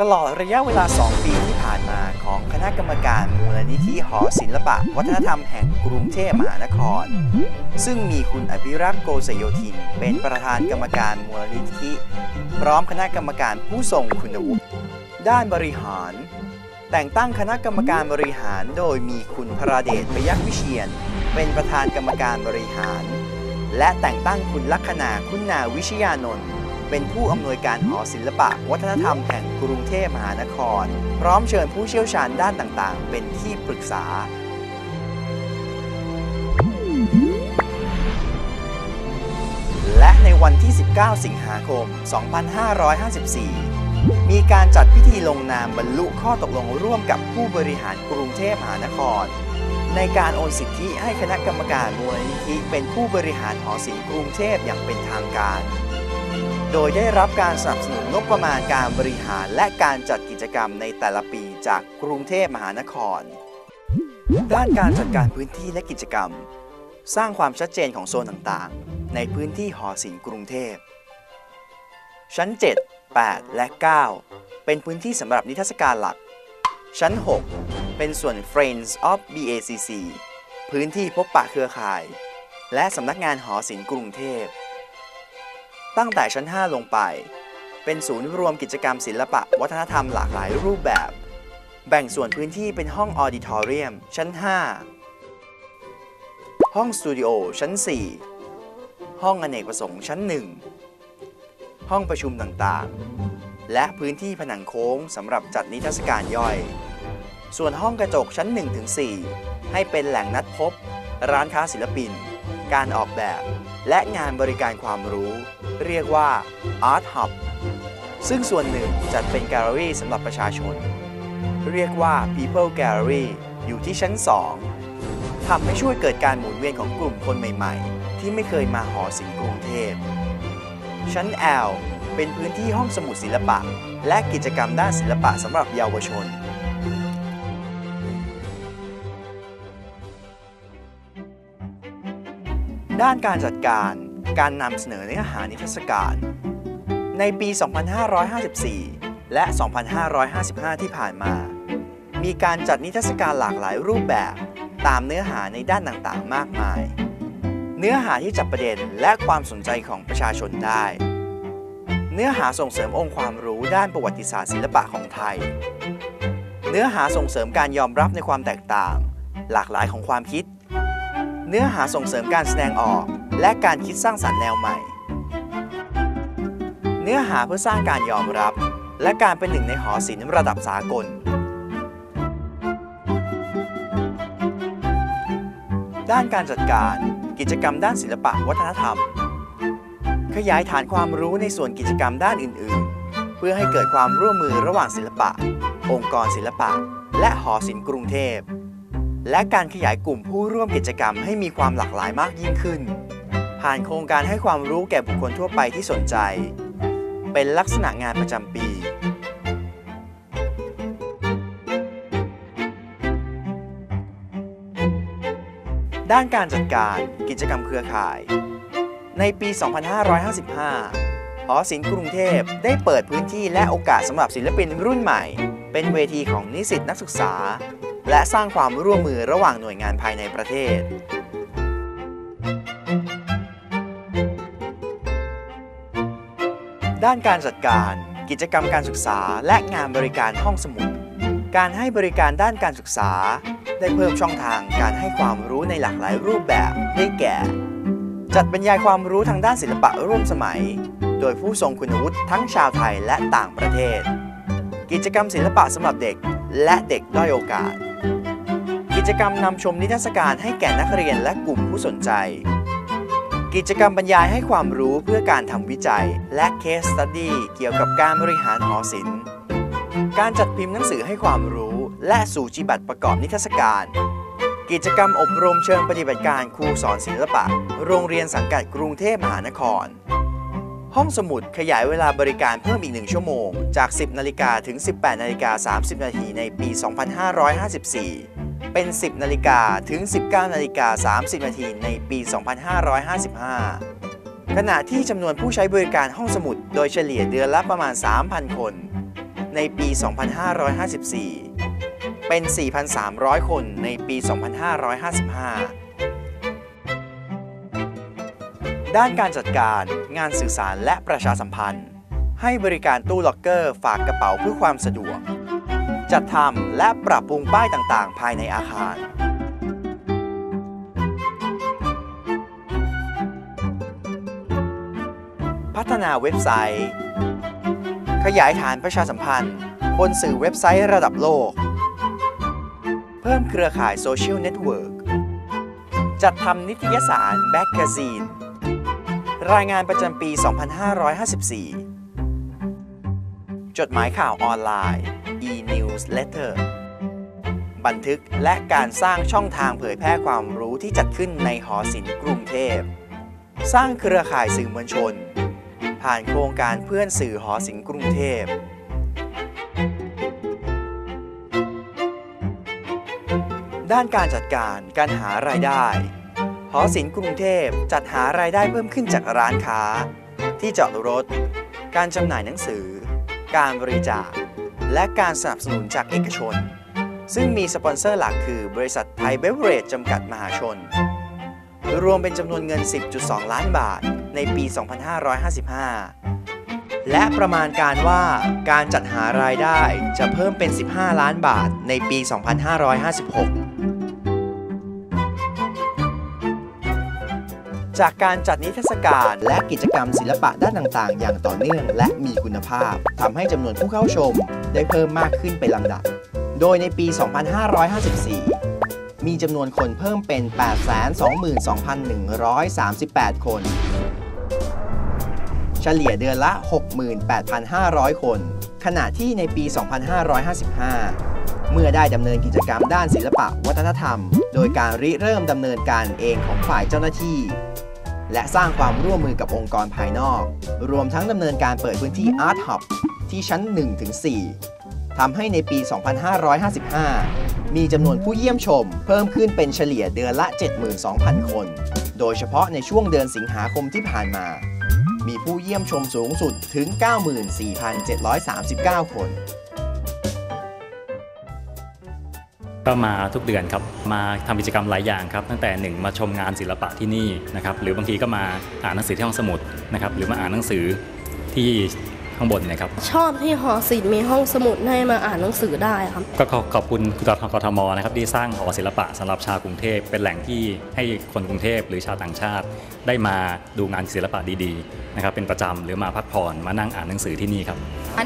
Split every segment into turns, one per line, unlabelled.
ตลอดระยะเวลา 2 ปีที่ผ่านมาของคณะกรรมการมูลนิธิหอศิลปะ วัฒนธรรมแห่งกรุงเทพมหานคร ซึ่งมีคุณอภิรักษ์โกศโยธิน เป็นประธานกรรมการมูลนิธิ พร้อมคณะกรรมการผู้ทรงคุณวุฒิด้านบริหาร แต่งตั้งคณะกรรมการบริหารโดยมีคุณพระเดชพยัคฆ์วิเชียน เป็นประธานกรรมการบริหาร และแต่งตั้งคุณลัคนาคุณนาวิชยานนท์ เป็นผู้อำนวยการหอศิลปะ วัฒนธรรมแห่งกรุงเทพมหานคร พร้อมเชิญผู้เชี่ยวชาญด้านต่างๆ เป็นที่ปรึกษา และในวันที่ 19 สิงหาคม 2554มีการจัดพิธีลงนามบรรลุข้อตกลงร่วมกับผู้บริหารกรุงเทพมหานคร ในการโอนสิทธิให้คณะกรรมการมูลนิธิเป็นผู้บริหารหอศิลป์กรุงเทพอย่างเป็นทางการ โดยได้รับการสนับสนุนงบประมาณการบริหารและการจัดกิจกรรมในแต่ละปีจากกรุงเทพมหานคร ด้านการจัดการพื้นที่และกิจกรรม สร้างความชัดเจนของโซนต่างๆ ในพื้นที่หอศิลป์กรุงเทพ ชั้น 7 8 และ 9 เป็นพื้นที่สำหรับนิทรรศการหลัก ชั้น 6 เป็นส่วน Friends of BACC พื้นที่พบปะเครือข่าย และสำนักงานหอศิลป์กรุงเทพ ตั้งแต่ชั้น 5 ลงไป เป็นศูนย์รวมกิจกรรมศิลปะ วัฒนธรรมหลากหลายรูปแบบ แบ่งส่วนพื้นที่เป็นห้องออดิทอเรียม ชั้น 5 ห้องสตูดิโอชั้น 4 ห้องอเนกประสงค์ชั้น 1 ห้องประชุมต่างๆ และพื้นที่ผนังโค้งสำหรับจัดนิทรรศการย่อย ส่วนห้องกระจกชั้น 1-4 ให้เป็นแหล่งนัดพบ ร้านค้าศิลปิน การออกแบบ และงานบริการความรู้ เรียกว่า Art Hub ซึ่งส่วนหนึ่งจัดเป็นแกลเลอรี่สำหรับประชาชน เรียกว่า People Gallery อยู่ที่ชั้น 2ทำให้ช่วยเกิดการหมุนเวียนของกลุ่มคนใหม่ๆ ที่ไม่เคยมาหอศิลป์กรุงเทพ ชั้น L เป็นพื้นที่ห้องสมุดศิลปะ และกิจกรรมด้านศิลปะสำหรับเยาวชน ด้านการจัดการ การนำเสนอเนื้อหานิทรรศการ ในปี 2554 และ 2555 ที่ผ่านมา มีการจัดนิทรรศการหลากหลายรูปแบบตามเนื้อหาในด้านต่างๆ มากมาย เนื้อหาที่จับประเด็นและความสนใจของประชาชนได้ เนื้อหาส่งเสริมองค์ความรู้ด้านประวัติศาสตร์ศิลปะของไทย เนื้อหาส่งเสริมการยอมรับในความแตกต่าง หลากหลายของความคิด เนื้อหาส่งเสริมการแสดงออก และการคิดสร้างสรรค์แนวใหม่ เนื้อหาเพื่อสร้างการยอมรับ และการเป็นหนึ่งในหอศิลป์ระดับสากล ด้านการจัดการ กิจกรรมด้านศิลปะวัฒนธรรม ขยายฐานความรู้ในส่วนกิจกรรมด้านอื่น ๆ เพื่อให้เกิดความร่วมมือระหว่างศิลปะ องค์กรศิลปะ และหอศิลป์กรุงเทพ และการขยายกลุ่มผู้ร่วมกิจกรรมให้มีความหลากหลายมากยิ่งขึ้น ผ่านโครงการให้ความรู้แก่บุคคลทั่วไปที่สนใจ เป็นลักษณะงานประจำปี ด้านการจัดการกิจกรรมเครือข่าย ในปี 2555 หอศิลป์กรุงเทพได้เปิดพื้นที่และโอกาสสำหรับศิลปินรุ่นใหม่ เป็นเวทีของนิสิตนักศึกษา และสร้างความร่วมมือระหว่างหน่วยงานภายในประเทศ ด้านการจัดการ กิจกรรมการศึกษา และงานบริการห้องสมุด การให้บริการด้านการศึกษา ได้เพิ่มช่องทางการให้ความรู้ในหลากหลายรูปแบบได้แก่ จัดบรรยายความรู้ทางด้านศิลปะร่วมสมัย โดยผู้ทรงคุณวุฒิทั้งชาวไทยและต่างประเทศ กิจกรรมศิลปะสำหรับเด็กและเด็กด้อยโอกาส กิจกรรมนำชมนิทรรศการให้แก่นักเรียนและกลุ่มผู้สนใจ กิจกรรมบรรยายให้ความรู้เพื่อการทำวิจัย และ Case Study เกี่ยวกับการบริหารหอศิลป์ การจัดพิมพ์หนังสือให้ความรู้ และสูจิบัตรประกอบนิทรรศการ กิจกรรมอบรมเชิงปฏิบัติการครูสอนศิลปะ โรงเรียนสังกัดกรุงเทพมหานคร ห้องสมุดขยายเวลาบริการเพิ่มอีก 1 ชั่วโมง จาก 10 นาฬิกาถึง 18 นาฬิกา 30 นาทีในปี 2554 เป็น 10 นาฬิกาถึง 19 นาฬิกา 30 นาทีในปี 2555 ขณะที่จำนวนผู้ใช้บริการห้องสมุดโดยเฉลี่ยเดือนละประมาณ 3,000 คน ในปี 2554 เป็น 4,300 คนในปี 2555 ด้านการจัดการงานสื่อสารและประชาสัมพันธ์ ให้บริการตู้ล็อกเกอร์ฝากกระเป๋าเพื่อความสะดวก จัดทำและปรับปรุงป้ายต่างๆ ภายในอาคารพัฒนาเว็บไซต์ ขยายฐานประชาสัมพันธ์ บนสื่อเว็บไซต์ระดับโลก เพิ่มเครือข่ายโซเชียลเน็ตเวิร์กจัดทำนิตยสารแมกกาซีน รายงานประจำปี 2554 จดหมายข่าวออนไลน์ Newsletter บันทึกและการสร้างช่องทางเผยแพร่ความรู้ที่จัดขึ้นในหอศิลป์กรุงเทพ สร้างเครือข่ายสื่อมวลชน ผ่านโครงการเพื่อนสื่อหอศิลป์กรุงเทพ ด้านการจัดการการหารายได้ หอศิลป์กรุงเทพจัดหารายได้เพิ่มขึ้นจากร้านค้า ที่จอดรถ การจำหน่ายหนังสือ การบริจาค และการสนับสนุนจากเอกชน ซึ่งมีสปอนเซอร์หลักคือบริษัทไทยเบเวอเรจจำกัดมหาชน รวมเป็นจำนวนเงิน 10.2 ล้านบาทในปี 2555 และประมาณการว่าการจัดหารายได้จะเพิ่มเป็น 15 ล้านบาทในปี 2556 จากการจัดนิทรรศการและกิจกรรมศิลปะด้านต่างๆ อย่างต่อเนื่องและมีคุณภาพทำให้จำนวนผู้เข้าชม ได้เพิ่มมากขึ้นเป็นลำดับ โดยในปี 2554 มีจำนวนคนเพิ่มเป็น 822,138 คน เฉลี่ยเดือนละ 68,500 คน ขณะที่ในปี 2555เมื่อได้ดำเนินกิจกรรมด้านศิลปะวัฒนธรรม โดยการริเริ่มดำเนินการเองของฝ่ายเจ้าหน้าที่ และสร้างความร่วมมือกับองค์กรภายนอก รวมทั้งดำเนินการเปิดพื้นที่ Art Hub ที่ชั้น 1-4ทำให้ในปี 2555 มีจำนวนผู้เยี่ยมชม เพิ่มขึ้นเป็นเฉลี่ยเดือนละ 72,000 คน โดยเฉพาะในช่วงเดือนสิงหาคมที่ผ่านมา มีผู้เยี่ยมชมสูงสุดถึง 94,739 คน
ก็มาทุกเดือนครับมาทำกิจกรรมหลายอย่างครับตั้งแต่หนึ่งมาชมงานศิลปะที่นี่นะครับหรือบางทีก็มาอ่านหนังสือที่ห้องสมุดนะครับหรือมาอ่านหนังสือที่ ข้างบนเนะครับ
ชอบที่หอศิลป์มีห้องสมุดให้มาอ่านหนังสือได้ครับ
ก็ขอขอบคุณกทกทมนะครับที่สร้างหอศิลปะสำหรับชาวกรุงเทพเป็นแหล่งที่ให้คนกรุงเทพหรือชาวต่างชาติ ได้มาดูงานศิลปะดีๆนะครับเป็นประจำหรือมาพักผ่อนมานั่งอ่านหนังสือที่นี่ครับ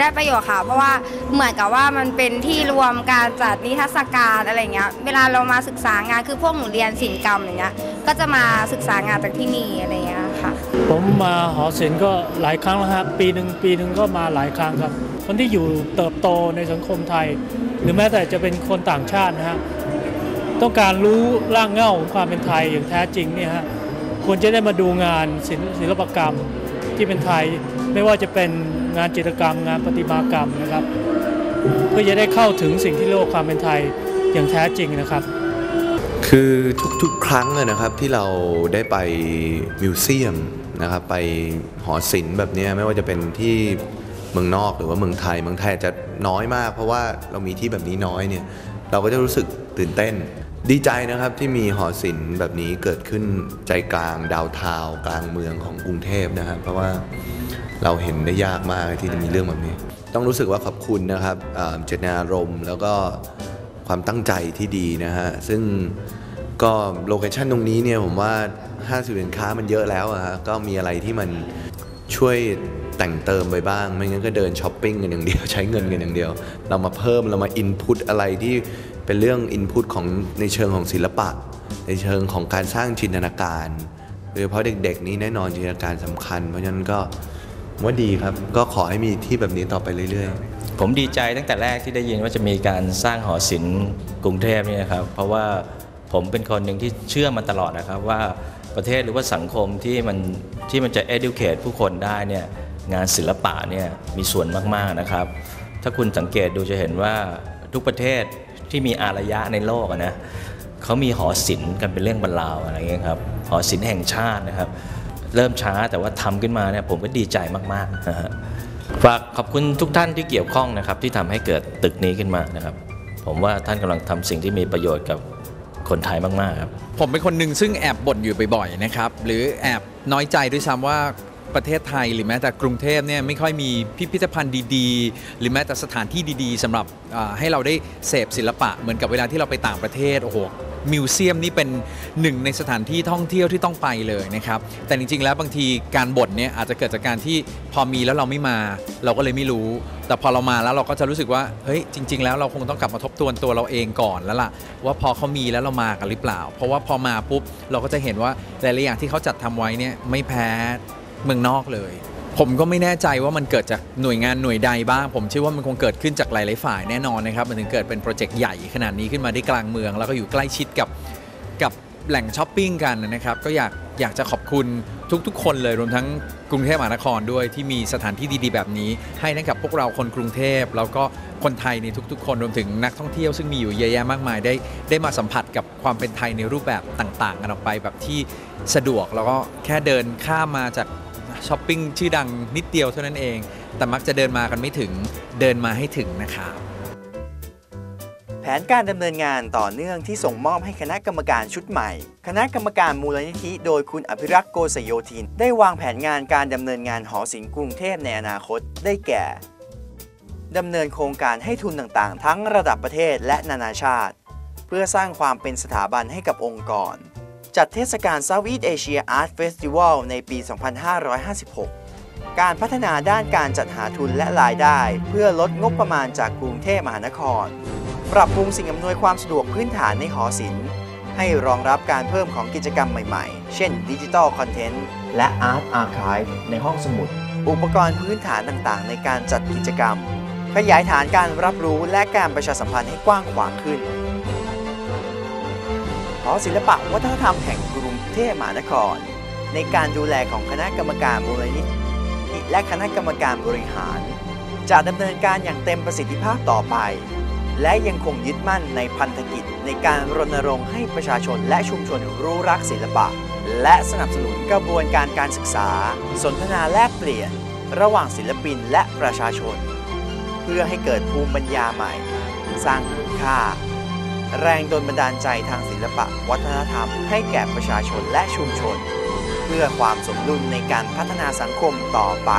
ได้ประโยชน์ค่ะ เพราะว่าเหมือนกับว่ามันเป็นที่รวมการจัดนิทรรศการอะไรเงี้ยเวลาเรามาศึกษางานคือพวกหนูเรียนศิลปกรรมอย่างเงี้ยก็จะมาศึกษางานจากที่นี่อะไรเงี้ย ค่ะ
ผมมาหอศิลป์ก็หลายครั้งแล้วครับปีหนึ่งปีหนึ่งก็มาหลายครั้งครับคนที่อยู่เติบโตในสังคมไทย หรือแม้แต่จะเป็นคนต่างชาตินะฮะต้องการรู้ร่างเง้าของความเป็นไทยอย่างแท้จริงเนี่ยฮะควรจะได้มาดูงานศิลปศิลปกรรมที่เป็นไทย ไม่ว่าจะเป็นงานจิตรกรรม งานประติมากรรมนะครับ เพื่อจะได้เข้าถึงสิ่งที่เรียกว่าความเป็นไทยอย่างแท้จริงนะครับ
คือทุกๆ ครั้งนะครับที่เราได้ไปมิวเซียมนะครับไปหอศิลป์แบบนี้ไม่ว่าจะเป็นที่เมืองนอกหรือว่าเมืองไทย เมืองไทยจะน้อยมาก เพราะว่าเรามีที่แบบนี้น้อยเนี่ยเราก็จะรู้สึกตื่นเต้น ดีใจนะครับที่มีหอศิลป์แบบนี้เกิดขึ้นใจกลางดาวทาวกลางเมืองของกรุงเทพนะครับเพราะว่าเราเห็นได้ยากมากที่จะมีเรื่องแบบนี้ ต้องรู้สึกว่าขอบคุณนะครับเจตนารมณ์แล้วก็ความตั้งใจที่ดีนะฮะซึ่ง ก็โลเคชันตรงนี้เนี่ยผมว่าห้างสินค้ามันเยอะแล้วอะฮะก็มีอะไรที่มันช่วยแต่งเติมไปบ้าง ไม่งั้นก็เดินช้อปปิ้งกันอย่างเดียวใช้เงินกันอย่างเดียว เรามาเพิ่มเรามาอินพุตอะไรที่เป็นเรื่องอินพุตของในเชิงของศิลปะ ในเชิงของการสร้างจินตนาการโดยเฉพาะเด็กๆ นี้แน่นอนจินตนาการสำคัญ เพราะฉะนั้นก็ว่าดีครับ ก็ขอให้มีที่แบบนี้ต่อไปเรื่อยๆ
ผมดีใจตั้งแต่แรกที่ได้ยินว่าจะมีการสร้างหอศิลป์กรุงเทพเนี่ยนะครับ เพราะว่า ผมเป็นคนหนึ่งที่เชื่อมาตลอดนะครับว่าประเทศหรือว่าสังคมที่มันที่มันจะ educate ผู้คนได้เนี่ยงานศิลปะเนี่ยมีส่วนมากๆนะครับ ถ้าคุณสังเกตดูจะเห็นว่าทุกประเทศที่มีอารยะในโลกนะเขามีหอศิลป์กันเป็นเรื่องบรรลาวอะไรเงี้ยครับหอศิลป์แห่งชาตินะครับ เริ่มช้าแต่ว่าทำขึ้นมาเนี่ยผมก็ดีใจมากๆนะฮะฝากขอบคุณทุกท่านที่เกี่ยวข้องนะครับที่ทำให้เกิดตึกนี้ขึ้นมานะครับ ผมว่าท่านกำลังทำสิ่งที่มีประโยชน์กับ คนไทยมากๆครับ
ผมเป็นคนหนึ่งซึ่งแอบบ่นอยู่บ่อยๆนะครับ หรือแอบน้อยใจด้วยซ้ำว่า ประเทศไทย หรือแม้แต่กรุงเทพเนี่ยไม่ค่อยมีพิพิธภัณฑ์ดีๆ หรือแม้แต่สถานที่ดีๆสำหรับให้เราได้เสพศิลปะเหมือนกับเวลาที่เราไปต่างประเทศโอ้โหมิวเซียมนี่เป็นหนึ่งในสถานที่ท่องเที่ยวที่ต้องไปเลยนะครับ แต่จริงๆ แล้วบางทีการบ่นเนี่ยอาจจะเกิดจากการที่พอมีแล้วเราไม่มา เราก็เลยไม่รู้ แต่พอเรามาแล้วเราก็จะรู้สึกว่าเฮ้ยจริง ๆ แล้วเราคงต้องกลับมาทบทวนตัวเราเองก่อนแล้วล่ะ ว่าพอเขามีแล้วเรามากันหรือเปล่า เพราะว่าพอมาปุ๊บเราก็จะเห็นว่าหลายๆอย่างที่เขาจัดทำไว้เนี่ยไม่แพ้ เมืองนอกเลย ผมก็ไม่แน่ใจว่ามันเกิดจากหน่วยงานหน่วยใดบ้าง ผมเชื่อว่ามันคงเกิดขึ้นจากหลายๆฝ่ายแน่นอนนะครับ มันถึงเกิดเป็นโปรเจกต์ใหญ่ขนาดนี้ขึ้นมาได้กลางเมือง แล้วก็อยู่ใกล้ชิดกับกับแหล่งช้อปปิ้งกันนะครับ ก็อยากอยากจะขอบคุณทุกๆ คนเลยรวมทั้งกรุงเทพมหานครด้วยที่มีสถานที่ดีๆ แบบนี้ ให้ทั้งกับพวกเราคนกรุงเทพ แล้วก็คนไทยในทุกๆ คนรวมถึงนักท่องเที่ยวซึ่งมีอยู่เยอะแยะมากมายได้ ได้มาสัมผัสกับความเป็นไทยในรูปแบบต่างๆ กันออกไปแบบที่สะดวกแล้วก็แค่เดินข้ามมาจาก ช้อปปิ้งชื่อดังนิดเดียวเท่านั้นเอง แต่มักจะเดินมากันไม่ถึงเดินมาให้ถึงนะครับ
แผนการดำเนินงานต่อเนื่องที่ส่งมอบให้คณะกรรมการชุดใหม่ คณะกรรมการมูลนิธิ โดยคุณอภิรักษ์โกศโยธิน ได้วางแผนงานการดำเนินงานหอศิลป์กรุงเทพในอนาคตได้แก่ดำเนินโครงการให้ทุนต่างๆ ทั้งระดับประเทศและนานาชาติ เพื่อสร้างความเป็นสถาบันให้กับองค์กร จัดเทศกาล Southeast Asia Art Festival ในปี 2556 การพัฒนาด้านการจัดหาทุนและรายได้ เพื่อลดงบประมาณจากกรุงเทพมหานคร ปรับปรุงสิ่งอำนวยความสะดวกพื้นฐานในหอศิลป์ให้รองรับการเพิ่มของกิจกรรมใหม่ๆ เช่นดิจิทัลคอนเทนต์และอาร์ตอาร์ค v e ในห้องสมุด อุปกรณ์พื้นฐานต่างๆ ในการจัดกิจกรรม ขยายฐานการรับรู้และการประชาสัมพันธ์ให้กว้างขวางขึ้น หอศิลปะวัฒนธรรมแห่งกรุงเทพมหานคร ในการดูแลของคณะกรรมการมูลนิธิและคณะกรรมการบริหาร จะดำเนินการอย่างเต็มประสิทธิภาพต่อไป และยังคงยึดมั่นในพันธกิจในการรณรงค์ให้ประชาชนและชุมชนรู้รักศิลปะ และสนับสนุนกระบวนการการศึกษา สนทนาแลกเปลี่ยน ระหว่างศิลปินและประชาชน เพื่อให้เกิดภูมิปัญญาใหม่ สร้างคุณค่า แรงดลบันดาลใจทางศิลปะ วัฒนธรรม ให้แก่ประชาชนและชุมชน เพื่อความสมดุลในการพัฒนาสังคมต่อไป